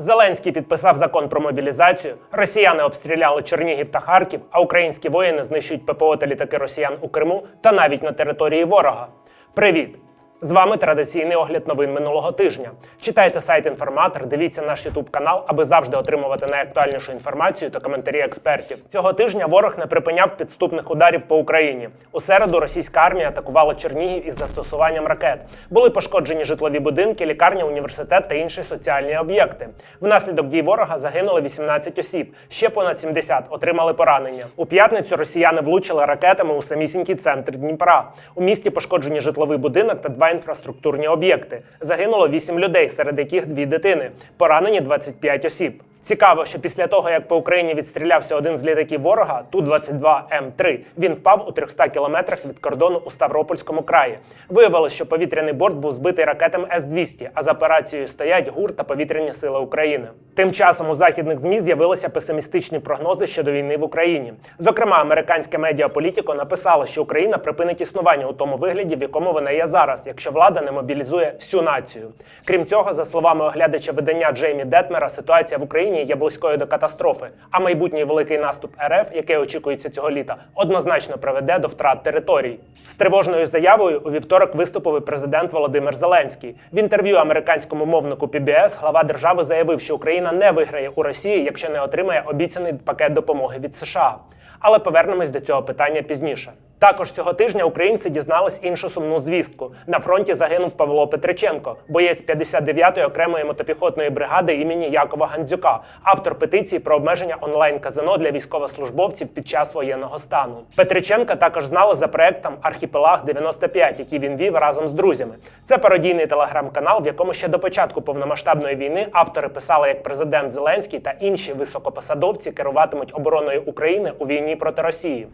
Зеленський підписав закон про мобілізацію. Росіяни обстріляли Чернігів та Харків, а українські воїни знищують ППО та літаки росіян у Криму та навіть на території ворога. Привіт! З вами традиційний огляд новин минулого тижня. Читайте сайт інформатор, дивіться наш Ютуб канал, аби завжди отримувати найактуальнішу інформацію та коментарі експертів. Цього тижня ворог не припиняв підступних ударів по Україні. У середу російська армія атакувала Чернігів із застосуванням ракет. Були пошкоджені житлові будинки, лікарня, університет та інші соціальні об'єкти. Внаслідок дій ворога загинули 18 осіб. Ще понад 70 отримали поранення. У п'ятницю росіяни влучили ракетами у самісінький центр Дніпра. У місті пошкоджені житловий будинок та два інфраструктурні об'єкти. Загинуло 8 людей, серед яких дві дитини. Поранені 25 осіб. Цікаво, що після того, як по Україні відстрілявся один з літаків ворога, Ту-22М3, він впав у 300 кілометрах від кордону у Ставропольському краї. Виявилось, що повітряний борт був збитий ракетами С-200, а за операцією стоять ГУР та повітряні сили України. Тим часом у західних ЗМІ з'явилися песимістичні прогнози щодо війни в Україні. Зокрема, американське медіа Політіко написало, що Україна припинить існування у тому вигляді, в якому вона є зараз, якщо влада не мобілізує всю націю. Крім цього, за словами оглядача видання Джеймі Детмера, ситуація в Україні є близькою до катастрофи. А майбутній великий наступ РФ, який очікується цього літа, однозначно приведе до втрат територій. З тривожною заявою у вівторок виступив і президент Володимир Зеленський. В інтерв'ю американському мовнику PBS глава держави заявив, що Україна не виграє у Росії, якщо не отримає обіцяний пакет допомоги від США. Але повернемось до цього питання пізніше. Також цього тижня українці дізнались іншу сумну звістку. На фронті загинув Павло Петриченко, боєць 59-ї окремої мотопіхотної бригади імені Якова Гандзюка, автор петиції про обмеження онлайн-казино для військовослужбовців під час воєнного стану. Петриченка також знали за проектом Архіпелаг 95, який він вів разом з друзями. Це пародійний телеграм-канал, в якому ще до початку повномасштабної війни автори писали, як президент Зеленський та інші високопосадовці керуватимуть обороною України у війні проти Росії.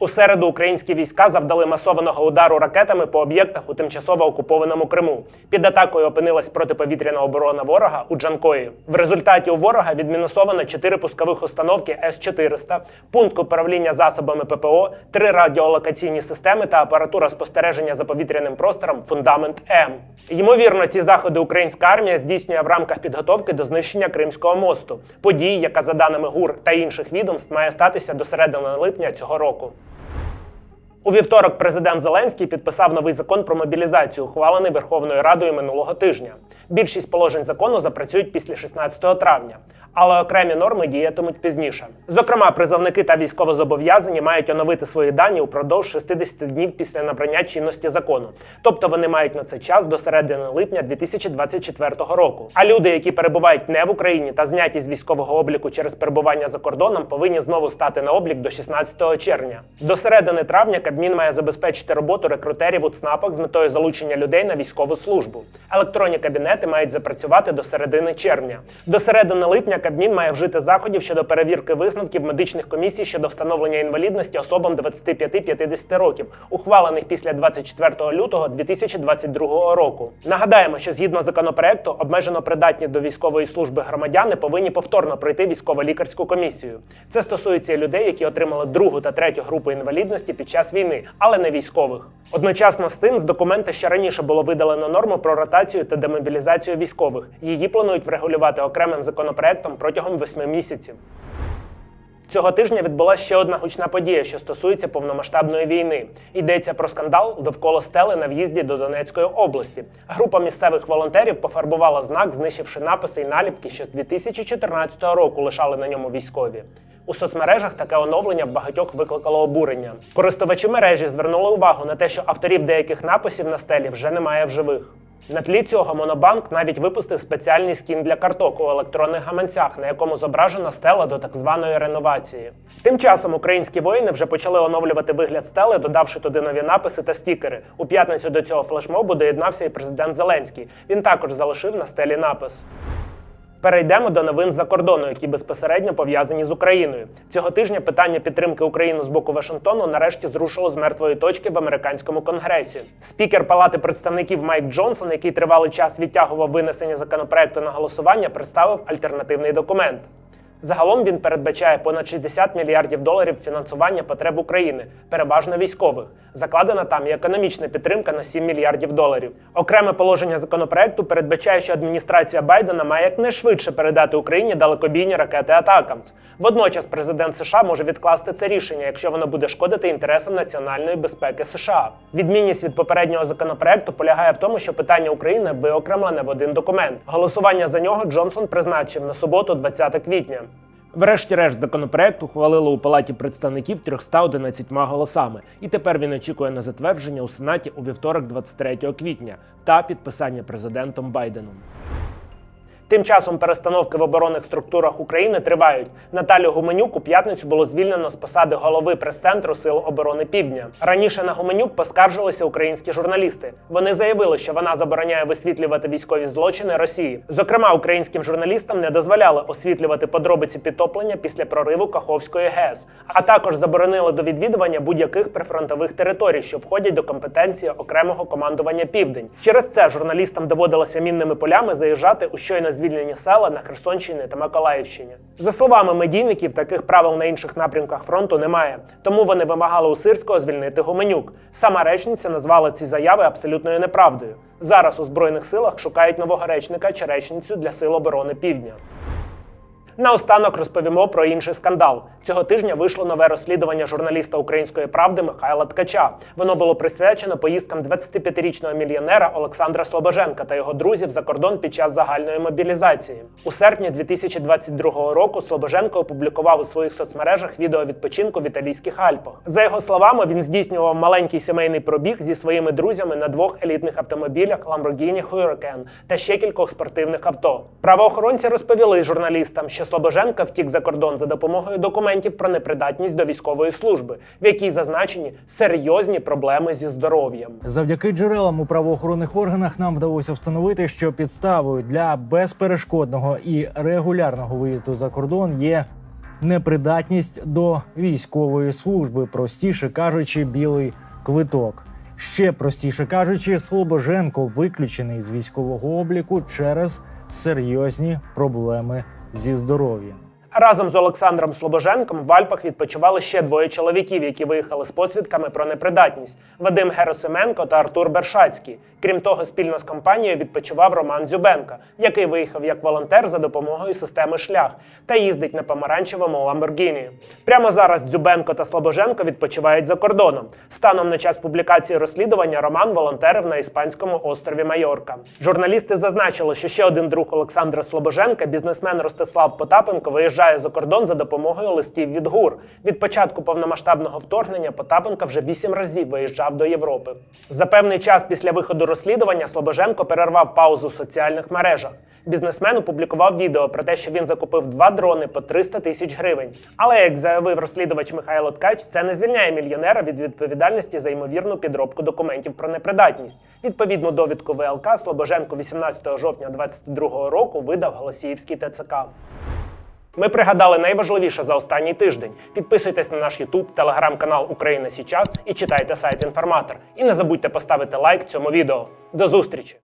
У середу українські війська завдали масованого удару ракетами по об'єктах у тимчасово окупованому Криму. Під атакою опинилась протиповітряна оборона ворога у Джанкої. В результаті у ворога відмінусовано 4 пускових установки С-400, пункт управління засобами ППО, три радіолокаційні системи та апаратура спостереження за повітряним простором Фундамент М. Ймовірно, ці заходи українська армія здійснює в рамках підготовки до знищення Кримського мосту, події, яка за даними ГУР та інших відомств має статися до середини липня цього року. У вівторок президент Зеленський підписав новий закон про мобілізацію, ухвалений Верховною Радою минулого тижня. Більшість положень закону запрацюють після 16 травня, але окремі норми діятимуть пізніше. Зокрема, призовники та військовозобов'язані мають оновити свої дані упродовж 60 днів після набрання чинності закону. Тобто вони мають на це час до середини липня 2024 року. А люди, які перебувають не в Україні та зняті з військового обліку через перебування за кордоном, повинні знову стати на облік до 16 червня. До середини травня Кабмін має забезпечити роботу рекрутерів у ЦНАПах з метою залучення людей на військову службу. Електронні кабінети мають запрацювати до середини червня. До середини липня Кабмін має вжити заходів щодо перевірки висновків медичних комісій щодо встановлення інвалідності особам 25-50 років, ухвалених після 24 лютого 2022 року. Нагадаємо, що згідно законопроекту обмежено придатні до військової служби громадяни повинні повторно пройти військово-лікарську комісію. Це стосується людей, які отримали другу та третю групу інвалідності під час війни, але не військових. Одночасно з цим з документа ще раніше було видалено норму про ротацію та демобілізацію військових. Її планують врегулювати окремим законопроектом протягом восьми місяців. Цього тижня відбулася ще одна гучна подія, що стосується повномасштабної війни. Йдеться про скандал довкола стели на в'їзді до Донецької області. Група місцевих волонтерів пофарбувала знак, знищивши написи і наліпки, що з 2014 року лишали на ньому військові. У соцмережах таке оновлення в багатьох викликало обурення. Користувачі мережі звернули увагу на те, що авторів деяких написів на стелі вже немає в живих. На тлі цього Монобанк навіть випустив спеціальний скін для карток у електронних гаманцях, на якому зображена стела до так званої реновації. Тим часом українські воїни вже почали оновлювати вигляд стели, додавши туди нові написи та стікери. У п'ятницю до цього флешмобу доєднався і президент Зеленський. Він також залишив на стелі напис. Перейдемо до новин за кордону, які безпосередньо пов'язані з Україною. Цього тижня питання підтримки України з боку Вашингтону нарешті зрушило з мертвої точки в американському конгресі. Спікер Палати представників Майк Джонсон, який тривалий час відтягував винесення законопроекту на голосування, представив альтернативний документ. Загалом він передбачає понад 60 мільярдів доларів фінансування потреб України, переважно військових. Закладена там і економічна підтримка на 7 мільярдів доларів. Окреме положення законопроекту передбачає, що адміністрація Байдена має якнайшвидше передати Україні далекобійні ракети Атакамс. Водночас президент США може відкласти це рішення, якщо воно буде шкодити інтересам національної безпеки США. Відмінність від попереднього законопроекту полягає в тому, що питання України виокремлене в один документ. Голосування за нього Джонсон призначив на суботу, 20 квітня. Врешті-решт законопроект ухвалило у палаті представників 311 голосами, і тепер він очікує на затвердження у сенаті у вівторок, 23 квітня, та підписання президентом Байденом. Тим часом перестановки в оборонних структурах України тривають. Наталю Гуменюк у п'ятницю було звільнено з посади голови прес-центру Сил оборони Півдня. Раніше на Гуменюк поскаржилися українські журналісти. Вони заявили, що вона забороняє висвітлювати військові злочини Росії. Зокрема, українським журналістам не дозволяли освітлювати подробиці підтоплення після прориву Каховської ГЕС, а також заборонили до відвідування будь-яких прифронтових територій, що входять до компетенції окремого командування Південь. Через це журналістам доводилося мінними полями заїжджати у щойно звільнені села на Херсонщині та Миколаївщині. За словами медійників, таких правил на інших напрямках фронту немає. Тому вони вимагали у Сирського звільнити Гуменюк. Сама речниця назвала ці заяви абсолютною неправдою. Зараз у збройних силах шукають нового речника чи речницю для сил оборони Півдня. Наостанок розповімо про інший скандал. Цього тижня вийшло нове розслідування журналіста Української правди Михайла Ткача. Воно було присвячено поїздкам 25-річного мільйонера Олександра Слобоженка та його друзів за кордон під час загальної мобілізації. У серпні 2022 року Слобоженко опублікував у своїх соцмережах відео відпочинку в італійських Альпах. За його словами, він здійснював маленький сімейний пробіг зі своїми друзями на двох елітних автомобілях Lamborghini Huracan та ще кількох спортивних авто. Правоохоронці розповіли журналістам, що Слобоженка втік за кордон за допомогою документів про непридатність до військової служби, в якій зазначені серйозні проблеми зі здоров'ям. Завдяки джерелам у правоохоронних органах нам вдалося встановити, що підставою для безперешкодного і регулярного виїзду за кордон є непридатність до військової служби, простіше кажучи, білий квиток. Ще простіше кажучи, Слобоженко виключений з військового обліку через серйозні проблеми зі здоров'ям. Разом з Олександром Слобоженком в Альпах відпочивали ще двоє чоловіків, які виїхали з посвідками про непридатність: Вадим Герасименко та Артур Бершацький. Крім того, спільно з компанією відпочивав Роман Дзюбенка, який виїхав як волонтер за допомогою системи шлях та їздить на помаранчевому Ламборгіні. Прямо зараз Дзюбенко та Слобоженко відпочивають за кордоном. Станом на час публікації розслідування Роман волонтерив на іспанському острові Майорка. Журналісти зазначили, що ще один друг Олександра Слобоженка, бізнесмен Ростислав Потапенко, виїжджає за кордон за допомогою листів від ГУР. Від початку повномасштабного вторгнення Потапенко вже вісім разів виїжджав до Європи. За певний час після виходу розслідування Слобоженко перервав паузу в соціальних мережах. Бізнесмен опублікував відео про те, що він закупив два дрони по 300 тисяч гривень. Але як заявив розслідувач Михайло Ткач, це не звільняє мільйонера від відповідальності за ймовірну підробку документів про непридатність. Відповідну довідку ВЛК Слобоженко 18 жовтня 2022 року видав Голосіївський ТЦК. Ми пригадали найважливіше за останній тиждень. Підписуйтесь на наш YouTube, телеграм-канал Україна Січас і читайте сайт Інформатор. І не забудьте поставити лайк цьому відео. До зустрічі!